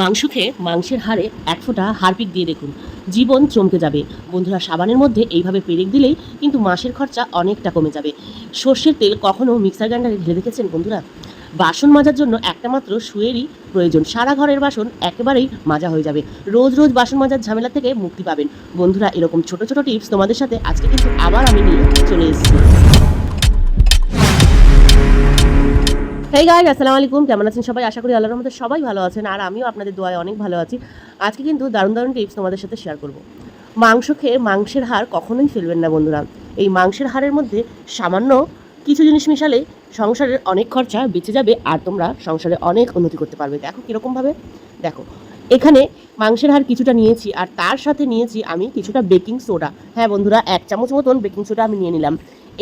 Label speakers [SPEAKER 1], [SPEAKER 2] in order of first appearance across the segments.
[SPEAKER 1] মাংস খেয়ে মাংসের হাড়ে এক ফোঁটা হারপিক দিয়ে দেখুন। জীবন চমকে যাবে। বন্ধুরা, সাবানের মধ্যে এইভাবে পেরেক দিলেই কিন্তু মাসের খরচা অনেকটা কমে যাবে। সর্ষের তেল কখনও মিক্সার গ্রাইন্ডারে ঢেলে দেখেছেন বন্ধুরা? বাসন মাজার জন্য একটা মাত্র সুয়েরই প্রয়োজন। সারা ঘরের বাসন একেবারেই মাজা হয়ে যাবে। রোজ রোজ বাসন মাজার ঝামেলা থেকে মুক্তি পাবেন। বন্ধুরা, এরকম ছোট ছোট টিপস তোমাদের সাথে আজকে কিন্তু আবার আমি নিয়ে চলে এসেছি। এই গাইজ আসসালামু আলাইকুম। কেমন আছেন সবাই? আশা করি আল্লাহর মধ্যে সবাই ভালো আছেন। আর আমিও আপনাদের দোয়ায় অনেক ভালো আছি। আজকে কিন্তু দারুণ দারুণ টিপস তোমাদের সাথে শেয়ার করব। মাংস খেয়ে মাংসের হাড় কখনোই ফেলবেন না বন্ধুরা। এই মাংসের হাড়ের মধ্যে সামান্য কিছু জিনিস মিশালে সংসারের অনেক খরচা বেঁচে যাবে আর তোমরা সংসারে অনেক উন্নতি করতে পারবে। দেখো কীরকমভাবে দেখো, এখানে মাংসের হাড় কিছুটা নিয়েছি আর তার সাথে নিয়েছি আমি কিছুটা বেকিং সোডা হ্যাঁ বন্ধুরা, এক চামচ মতন বেকিং সোডা আমি নিয়ে নিলাম।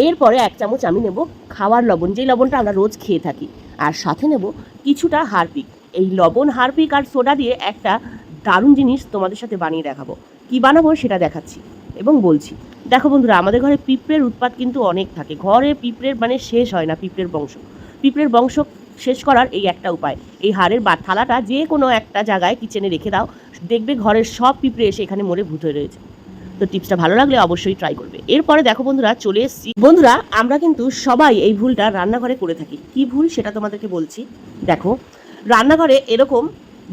[SPEAKER 1] এরপরে এক চামচ আমি নেব খাওয়ার লবণ। যেই লবণটা আমরা রোজ খেয়ে থাকি। আর সাথে নেব কিছুটা হারপিক। এই লবণ, হারপিক আর সোডা দিয়ে একটা দারুণ জিনিস তোমাদের সাথে বানিয়ে দেখাবো। কি বানাবো সেটা দেখাচ্ছি এবং বলছি। দেখো বন্ধুরা, আমাদের ঘরে পিঁপড়ের উৎপাত কিন্তু অনেক থাকে। ঘরে পিঁপড়ের মানে শেষ হয় না পিঁপড়ের বংশ। পিঁপড়ের বংশ শেষ করার এই একটা উপায়। এই হাড়ের বা থালাটা যে কোনো একটা জায়গায় কিচেনে রেখে দাও। দেখবে ঘরের সব পিঁপড়ে এসে এখানে মরে ভূত হয়ে রয়েছে। তো টিপসটা ভালো লাগলে অবশ্যই ট্রাই করবে। এরপরে দেখো বন্ধুরা, চলে এসেছি। বন্ধুরা, আমরা কিন্তু সবাই এই ভুলটা রান্নাঘরে করে থাকি। কি ভুল সেটা তোমাদেরকে বলছি। দেখো, রান্নাঘরে এরকম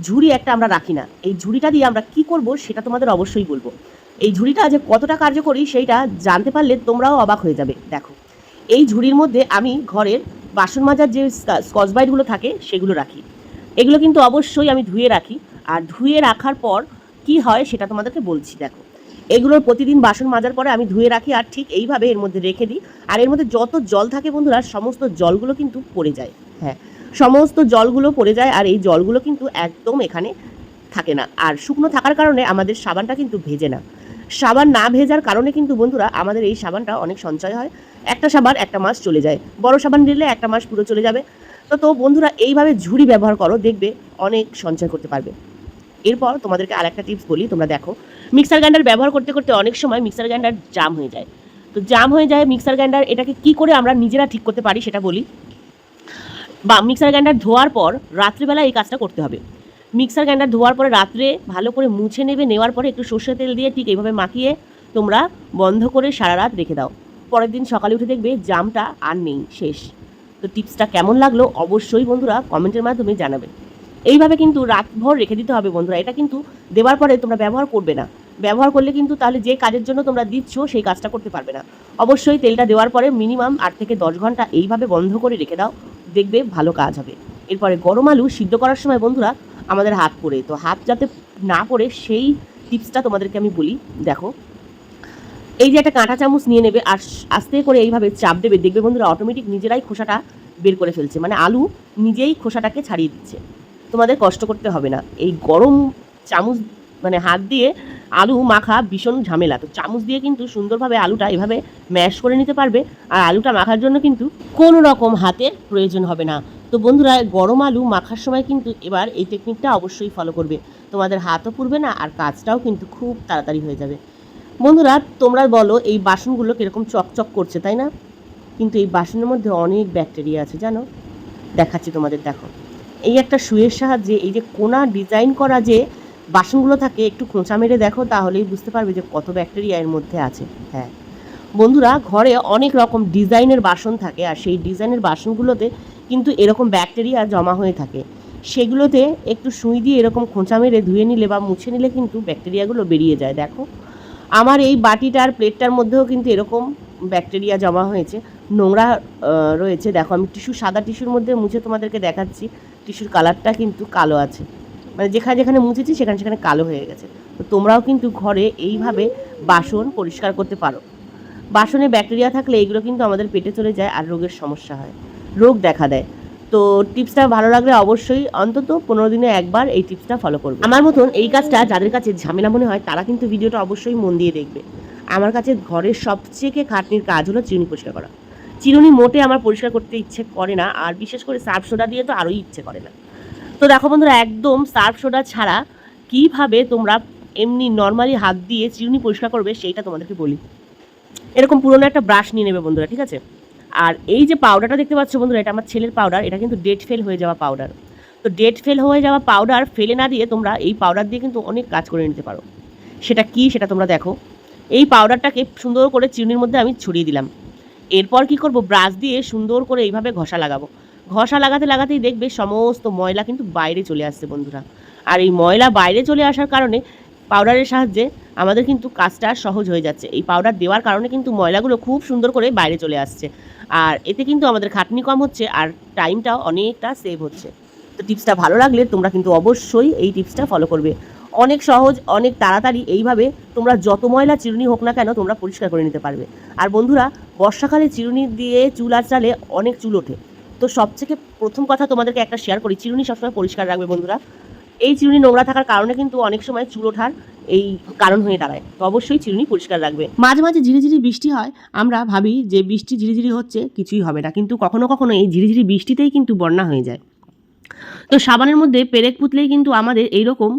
[SPEAKER 1] ঝুড়ি একটা আমরা রাখি না। এই ঝুড়িটা দিয়ে আমরা কি করব সেটা তোমাদের অবশ্যই বলব। এই ঝুড়িটা যে কতটা কার্যকরী সেইটা জানতে পারলে তোমরাও অবাক হয়ে যাবে। দেখো, এই ঝুড়ির মধ্যে আমি ঘরের বাসন মাজার যে স্কচ বাইটগুলো থাকে সেগুলো রাখি। এগুলো কিন্তু অবশ্যই আমি ধুয়ে রাখি। আর ধুয়ে রাখার পর কি হয় সেটা তোমাদেরকে বলছি, দেখো। এগুলোর প্রতিদিন বাসন মাজার পরে আমি ধুয়ে রাখি আর ঠিক এইভাবে এর মধ্যে রেখে দিই। আর এর মধ্যে যত জল থাকে বন্ধুরা, সমস্ত জলগুলো কিন্তু পড়ে যায়। হ্যাঁ সমস্ত জলগুলো পড়ে যায় আর এই জলগুলো কিন্তু একদম এখানে থাকে না। আর শুকনো থাকার কারণে আমাদের সাবানটা কিন্তু ভেজে না। সাবান না ভেজার কারণে কিন্তু বন্ধুরা, আমাদের এই সাবানটা অনেক সঞ্চয় হয়। একটা সাবান একটা মাস চলে যায়। বড় সাবান দিলে একটা মাস পুরো চলে যাবে। তো তো বন্ধুরা, এইভাবে ঝুড়ি ব্যবহার করো, দেখবে অনেক সঞ্চয় করতে পারবে। এরপর তোমাদেরকে আরেকটা টিপস বলি, তোমরা দেখো মিক্সার গ্রাইন্ডার ব্যবহার করতে করতে অনেক সময় মিক্সার গ্রাইন্ডার জাম হয়ে যায়। তো জাম হয়ে যায় মিক্সার গ্রাইন্ডার এটাকে কি করে আমরা নিজেরা ঠিক করতে পারি সেটা বলি। বা মিক্সার গ্রাইন্ডার ধোয়ার পর রাত্রিবেলা এই কাজটা করতে হবে। মিক্সার গ্রাইন্ডার ধোয়ার পরে রাত্রে ভালো করে মুছে নেবে, নেওয়ার পরে একটু সর্ষে তেল দিয়ে ঠিক এইভাবে মাখিয়ে তোমরা বন্ধ করে সারা রাত রেখে দাও। পরের দিন সকালে উঠে দেখবে জামটা আর নেই, শেষ। তো টিপসটা কেমন লাগল অবশ্যই বন্ধুরা কমেন্টের মাধ্যমে জানাবে। এইভাবে কিন্তু রাতভর রেখে দিতে হবে বন্ধুরা। এটা কিন্তু দেওয়ার পরে তোমরা ব্যবহার করবে না। ব্যবহার করলে কিন্তু তাহলে যে কাজের জন্য তোমরা দিচ্ছ, সেই কাজটা করতে পারবে না। অবশ্যই তেলটা দেওয়ার পরে মিনিমাম আট থেকে দশ ঘণ্টা এইভাবে বন্ধ করে রেখে দাও। দেখবে ভালো কাজ হবে। এরপরে গরম আলু সিদ্ধ করার সময় বন্ধুরা, আমাদের হাত পড়ে তো হাত যাতে না পড়ে সেই টিপসটা তোমাদেরকে আমি বলি। দেখো, এই যে একটা কাঁটা চামচ নিয়ে নেবে আর আস্তে করে এইভাবে চাপ দেবে। দেখবে বন্ধুরা অটোমেটিক নিজেরাই খোসাটা বের করে ফেলছে। মানে আলু নিজেই খোসাটাকে ছাড়িয়ে দিচ্ছে। তোমাদের কষ্ট করতে হবে না। এই গরম চামচ মানে হাত দিয়ে আলু মাখা ভীষণ ঝামেলা। তো চামচ দিয়ে কিন্তু সুন্দরভাবে আলুটা এভাবে ম্যাশ করে নিতে পারবে। আর আলুটা মাখার জন্য কিন্তু কোনো রকম হাতের প্রয়োজন হবে না। তো বন্ধুরা, গরম আলু মাখার সময় কিন্তু এবার এই টেকনিকটা অবশ্যই ফলো করবে। তোমাদের হাতও পুড়বে না আর কাজটাও কিন্তু খুব তাড়াতাড়ি হয়ে যাবে। বন্ধুরা, তোমরা বলো এই বাসনগুলো কীরকম চকচক করছে, তাই না? কিন্তু এই বাসনের মধ্যে অনেক ব্যাকটেরিয়া আছে, জানো? দেখাচ্ছি তোমাদের, দেখো। এই একটা সুয়ের সাহায্যে, এই যে কোনা ডিজাইন করা যে বাসনগুলো থাকে, একটু খোঁচা মেরে দেখো, তাহলেই বুঝতে পারবে যে কত ব্যাকটেরিয়া এর মধ্যে আছে। হ্যাঁ। বন্ধুরা, ঘরে অনেক রকম ডিজাইনের বাসন থাকে, আর সেই ডিজাইনের বাসনগুলোতে কিন্তু এরকম ব্যাকটেরিয়া জমা হয়ে থাকে। সেগুলোতে একটু সুই দিয়ে এরকম খোঁচা মেরে ধুয়ে নিলে বা মুছে নিলে কিন্তু ব্যাকটেরিয়াগুলো বেরিয়ে যায়, দেখো। আমার এই বাটিটার প্লেটটার মধ্যেও কিন্তু এরকম ব্যাকটেরিয়া জমা হয়েছে। নোংরা রয়েছে। দেখো, আমি টিস্যু, সাদা টিস্যুর মধ্যে মুছে তোমাদেরকে দেখাচ্ছি। টিস্যুর কালারটা কিন্তু কালো আছে। মানে যেখানে যেখানে মুছেছি, সেখানে সেখানে কালো হয়ে গেছে। তো তোমরাও কিন্তু ঘরে এইভাবে বাসন পরিষ্কার করতে পারো। বাসনে ব্যাকটেরিয়া থাকলে এইগুলো কিন্তু আমাদের পেটে চলে যায় আর রোগের সমস্যা হয়। রোগ দেখা দেয়। তো টিপসটা ভালো লাগলে অবশ্যই অন্তত পনেরো দিনে একবার এই টিপসটা ফলো করবে। আমার মতন এই কাজটা যাদের কাছে ঝামেলা মনে হয়, তারা কিন্তু ভিডিওটা অবশ্যই মন দিয়ে দেখবে। আমার কাছে ঘরের সবচেয়ে খাটনির কাজ হলো চিনি পরিষ্কার করা। চিরুনি মোটে আমার পরিষ্কার করতে ইচ্ছে করে না, আর বিশেষ করে সার্ফ সোডা দিয়ে তো আরোই ইচ্ছে করে না। তো দেখো বন্ধুরা, একদম সার্ফ সোডা ছাড়া কীভাবে তোমরা এমনি নর্মালি হাত দিয়ে চিরুনি পরিষ্কার করবে সেইটা তোমাদেরকে বলি। এরকম পুরনো একটা ব্রাশ নিয়ে নেবে বন্ধুরা, ঠিক আছে? আর এই যে পাউডারটা দেখতে পাচ্ছ বন্ধুরা, এটা আমার ছেলের পাউডার এটা কিন্তু ডেট ফেল হয়ে যাওয়া পাউডার তো ডেট ফেল হয়ে যাওয়া পাউডার ফেলে না দিয়ে তোমরা এই পাউডার দিয়ে কিন্তু অনেক কাজ করে নিতে পারো। সেটা কি সেটা তোমরা দেখো। এই পাউডারটাকে সুন্দর করে চিরুনির মধ্যে আমি ছড়িয়ে দিলাম। এরপর কি করব? ব্রাশ দিয়ে সুন্দর করে এইভাবে ঘষা লাগাবো। ঘষা লাগাতে লাগাতেই দেখবে সমস্ত ময়লা কিন্তু বাইরে চলে আসছে বন্ধুরা। আর এই ময়লা বাইরে চলে আসার কারণে পাউডারের সাহায্যে আমাদের কিন্তু কাজটা সহজ হয়ে যাচ্ছে। এই পাউডার দেওয়ার কারণে কিন্তু ময়লাগুলো খুব সুন্দর করে বাইরে চলে আসছে। আর এতে কিন্তু আমাদের খাটনি কম হচ্ছে আর টাইমটাও অনেকটা সেভ হচ্ছে। তো টিপসটা ভালো লাগলে তোমরা কিন্তু অবশ্যই এই টিপসটা ফলো করবে। অনেক সহজ, অনেক তাড়াতাড়ি এইভাবে তোমরা যত ময়লা চিরুনি হোক না কেন তোমরা পরিষ্কার করে নিতে পারবে। আর বন্ধুরা, বর্ষাকালে চিরুনি দিয়ে চুল আঁচড়ালে অনেক চুল ওঠে। তো সবথেকে প্রথম কথা তোমাদেরকে একটা শেয়ার করি, চিরুনি সবসময় পরিষ্কার রাখবে বন্ধুরা। এই চিরুনি নোংরা থাকার কারণে কিন্তু অনেক সময় চুল ওঠার এই কারণ হয়ে দাঁড়ায়। তো অবশ্যই চিরুনি পরিষ্কার রাখবে। মাঝে মাঝে ঝিরিঝিরি বৃষ্টি হয়, আমরা ভাবি যে বৃষ্টি ঝিরিঝিরি হচ্ছে, কিছুই হবে না। কিন্তু কখনো কখনো এই ঝিরিঝিরি বৃষ্টিতেই কিন্তু বন্যা হয়ে যায়। তো সাবানের মধ্যে পেরেক পুতলেই কিন্তু আমাদের এইরকম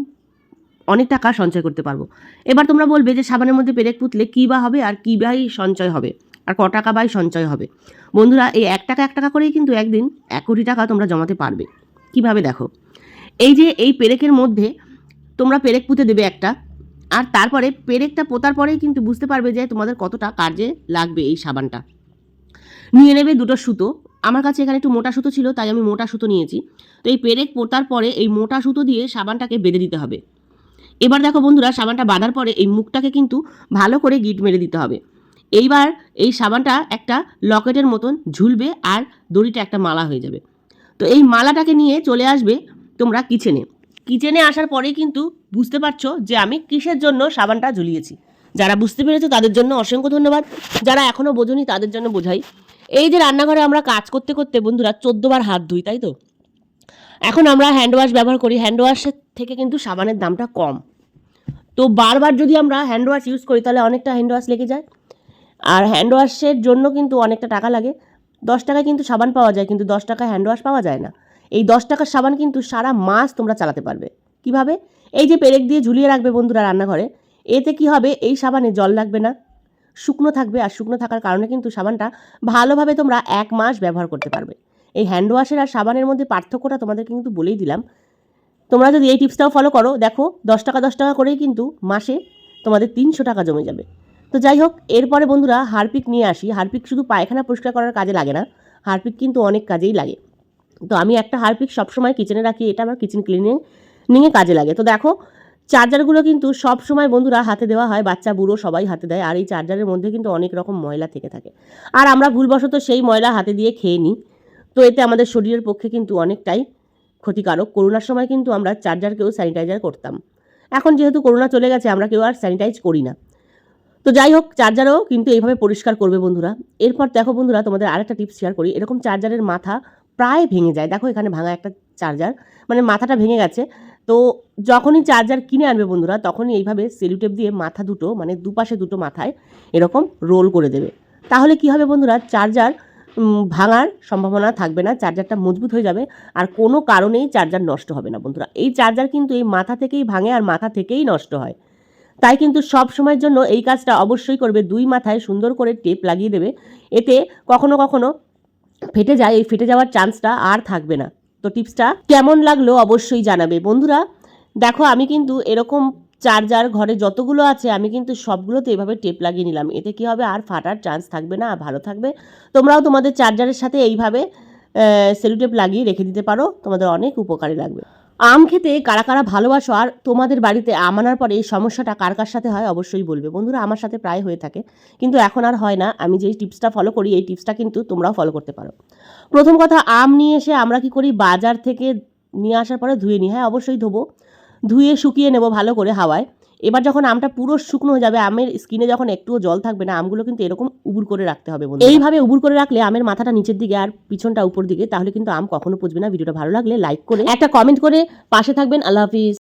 [SPEAKER 1] অনেক টাকা সঞ্চয় করতে পারব। এবার তোমরা বলবে যে সাবানের মধ্যে পেরেক পুতলে কী বা হবে আর কী বাই সঞ্চয় হবে? আর ক টাকা বাই সঞ্চয় হবে? বন্ধুরা, এই এক টাকা এক টাকা করেই কিন্তু একদিন এক কোটি টাকা তোমরা জমাতে পারবে। কীভাবে দেখো? এই যে এই পেরেকের মধ্যে তোমরা পেরেক পুঁতে দেবে একটা, আর তারপরে পেরেকটা পোতার পরেই কিন্তু বুঝতে পারবে যে তোমাদের কতটা কাজে লাগবে এই সাবানটা। নিয়ে নেবে দুটো সুতো। আমার কাছে এখানে একটু মোটা সুতো ছিল, তাই আমি মোটা সুতো নিয়েছি। তো এই পেরেক পোতার পরে এই মোটা সুতো দিয়ে সাবানটাকে বেঁধে দিতে হবে। এবার দেখো বন্ধুরা, সাবানটা বাঁধার পরে এই মুখটাকে কিন্তু ভালো করে গিট মেরে দিতে হবে। এইবার এই সাবানটা একটা লকেটের মতন ঝুলবে আর দড়িটা একটা মালা হয়ে যাবে। তো এই মালাটাকে নিয়ে চলে আসবে তোমরা কিচেনে। কিচেনে আসার পরেই কিন্তু বুঝতে পারছ যে আমি কিসের জন্য সাবানটা ঝুলিয়েছি। যারা বুঝতে পেরেছ তাদের জন্য অসংখ্য ধন্যবাদ। যারা এখনও বোঝনি তাদের জন্য বোঝাই। এই যে রান্নাঘরে আমরা কাজ করতে করতে বন্ধুরা চোদ্দবার হাত ধুই, তাই তো? এখন আমরা হ্যান্ড ওয়াশ ব্যবহার করি। হ্যান্ড ওয়াশের থেকে কিন্তু সাবানের দামটা কম। তো বারবার যদি আমরা হ্যান্ড ওয়াশ ইউজ করি, তাহলে অনেকটা হ্যান্ড ওয়াশ লেগে যায়। আর হ্যান্ড ওয়াশের জন্য কিন্তু অনেকটা টাকা লাগে। দশ টাকায় কিন্তু সাবান পাওয়া যায়, কিন্তু দশ টাকায় হ্যান্ড ওয়াশ পাওয়া যায় না। এই দশ টাকার সাবান কিন্তু সারা মাস তোমরা চালাতে পারবে। কীভাবে? এই যে পেরেক দিয়ে ঝুলিয়ে রাখবে বন্ধুরা রান্নাঘরে, এতে কি হবে? এই সাবানে জল লাগবে না। শুকনো থাকবে, আর শুকনো থাকার কারণে কিন্তু সাবানটা ভালোভাবে তোমরা এক মাস ব্যবহার করতে পারবে। এই হ্যান্ড ওয়াশের আর সাবানের মধ্যে পার্থক্যটা তোমাদের কিন্তু বলেই দিলাম। তোমরা যদি এই টিপসটাও ফলো করো, দেখো, দশ টাকা দশ টাকা করেই কিন্তু মাসে তোমাদের তিনশো টাকা জমে যাবে। তো যাই হোক, এরপরে বন্ধুরা হারপিক নিয়ে আসি। হারপিক শুধু পায়খানা পরিষ্কার করার কাজে লাগে না, হারপিক কিন্তু অনেক কাজেই লাগে। তো আমি একটা হারপিক সবসময় কিচেনে রাখি, এটা আমার কিচেন ক্লিনিং নিয়ে কাজে লাগে। তো দেখো চার্জারগুলো কিন্তু সব সময় বন্ধুরা হাতে দেওয়া হয়, বাচ্চা, বুড়ো সবাই হাতে দেয়, আর এই চার্জারের মধ্যে কিন্তু অনেক রকম ময়লা থেকে থাকে। আর আমরা ভুলবশত সেই ময়লা হাতে দিয়ে খেয়ে নিই। তো এতে আমাদের শরীরের পক্ষে কিন্তু অনেকটাই ক্ষতিকারক। করোনার সময় কিন্তু আমরা চার্জারকেও স্যানিটাইজার করতাম। এখন যেহেতু করোনা চলে গেছে, আমরা কেউ আর স্যানিটাইজ করি না। তো যাই হোক, চার্জারও কিন্তু এইভাবে পরিষ্কার করবে বন্ধুরা। এরপর দেখো বন্ধুরা, তোমাদের আরেকটা টিপস শেয়ার করি। এরকম চার্জারের মাথা প্রায় ভেঙে যায়। দেখো এখানে ভাঙা একটা চার্জার মানে মাথাটা ভেঙে গেছে। তো যখনই চার্জার কিনে আনবে বন্ধুরা, তখনই এইভাবে সেলুটেপ দিয়ে মাথা দুটো মানে দুপাশে দুটো মাথায় এরকম রোল করে দেবে। তাহলে কি হবে বন্ধুরা? চার্জার ভাঙার সম্ভাবনা থাকবে না, চার্জারটা মজবুত হয়ে যাবে আর কোনো কারণেই চার্জার নষ্ট হবে না বন্ধুরা। এই চার্জার কিন্তু এই মাথা থেকেই ভাঙে আর মাথা থেকেই নষ্ট হয়। তাই কিন্তু সব সময়ের জন্য এই কাজটা অবশ্যই করবে, দুই মাথায় সুন্দর করে টেপ লাগিয়ে দেবে। এতে কখনো কখনো ফেটে যায়, এই ফেটে যাওয়ার চান্সটা আর থাকবে না। তো টিপসটা কেমন লাগল অবশ্যই জানাবে। বন্ধুরা, দেখো আমি কিন্তু এরকম চার্জার ঘরে যতগুলো আছে, আমি কিন্তু সবগুলোতে এভাবে টেপ লাগিয়ে নিলাম। এতে কি হবে? আর ফাটার চান্স থাকবে না, আর ভালো থাকবে। তোমরাও তোমাদের চার্জারের সাথে এইভাবে সেলুটেপ লাগিয়ে রেখে দিতে পারো। তোমাদের অনেক উপকারে লাগবে। আম খেতে কারা কারা ভালোবাসো, আর তোমাদের বাড়িতে আম আনার পরে এই সমস্যাটা কার কার সাথে হয় অবশ্যই বলবে। বন্ধুরা, আমার সাথে প্রায় হয়ে থাকে। কিন্তু এখন আর হয় না। আমি যেই টিপসটা ফলো করি, এই টিপসটা কিন্তু তোমরাও ফলো করতে পারো। প্রথম কথা, আম নিয়ে এসে আমরা কি করি? বাজার থেকে নিয়ে আসার পরে ধুয়ে নিই। হ্যাঁ অবশ্যই ধোবো। ধুয়ে শুকিয়ে নেব ভালো করে হাওয়ায়। এবার যখন আমটা পুরো শুকনো হয়ে যাবে আমের স্কিনে যখন একটুও জল থাকবে না আমগুলো কিন্তু এরকম উবুর করে রাখতে হবে বন্ধু এইভাবে উবুর করে রাখলে আমের মাথাটা নিচের দিকে আর পিছনটা উপর দিকে তাহলে কিন্তু আম কখনো পচবে না। ভিডিওটা ভালো লাগলে লাইক করে একটা কমেন্ট করে পাশে থাকবেন। আল্লাহ হাফিজ।